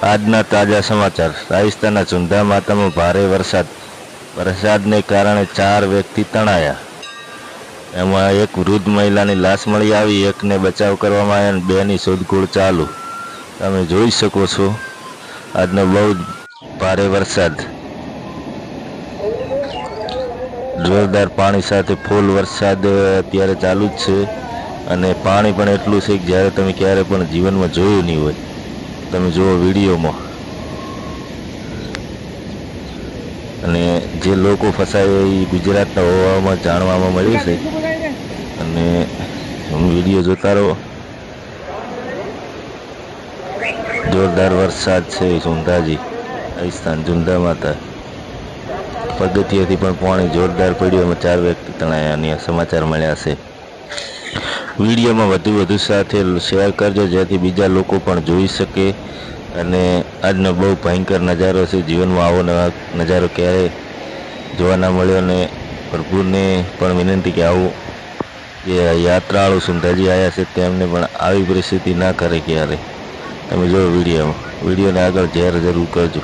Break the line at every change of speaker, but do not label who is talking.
આજના તાજા સમાચાર. રાજસ્થાનના ચુંધા માતામાં ભારે વરસાદ. વરસાદને કારણે ચાર વ્યક્તિ તણાયા. એમાં એક વૃદ્ધ મહિલાની લાશ મળી આવી, એકને બચાવ કરવામાં આવ્યો અને બેની શોધખોળ ચાલુ. તમે જોઈ શકો છો, આજનો બહુ ભારે વરસાદ. જોરદાર પાણી સાથે ફૂલ વરસાદ અત્યારે ચાલુ જ છે. અને પાણી પણ એટલું છે કે જ્યારે તમે ક્યારે પણ જીવનમાં જોયું નહીં હોય. તમે જુઓ વિડીયોમાં. અને જે લોકો ફસાયા એ ગુજરાતના હોવામાં જાણવામાં મળ્યું છે. અને હું વીડિયો જોતા રહો. જોરદાર વરસાદ છે ઝુંધાજી રાજસ્થાન ઝુંધા માતા. પગથિયાથી પણ પાણી જોરદાર પડ્યું. એમાં ચાર વ્યક્તિ તણાયા અન્ય સમાચાર મળ્યા છે. વિડીયોમાં વધુ વધુ સાથે શેર કરજો, જેથી બીજા લોકો પણ જોઈ શકે અને આજનો બહુ ભયંકર નજારો છે. જીવનમાં આવો નજારો ક્યારેય જોવા ના મળ્યો અને પ્રભુને પણ વિનંતી કે આવું જે યાત્રાળુ સુંદરજી આવ્યા છે, તેમને પણ આવી પરિસ્થિતિ ના કરે ક્યારે. તમે જો વિડીયોમાં. વિડીયોને આગળ ઝેર જરૂર કરજો.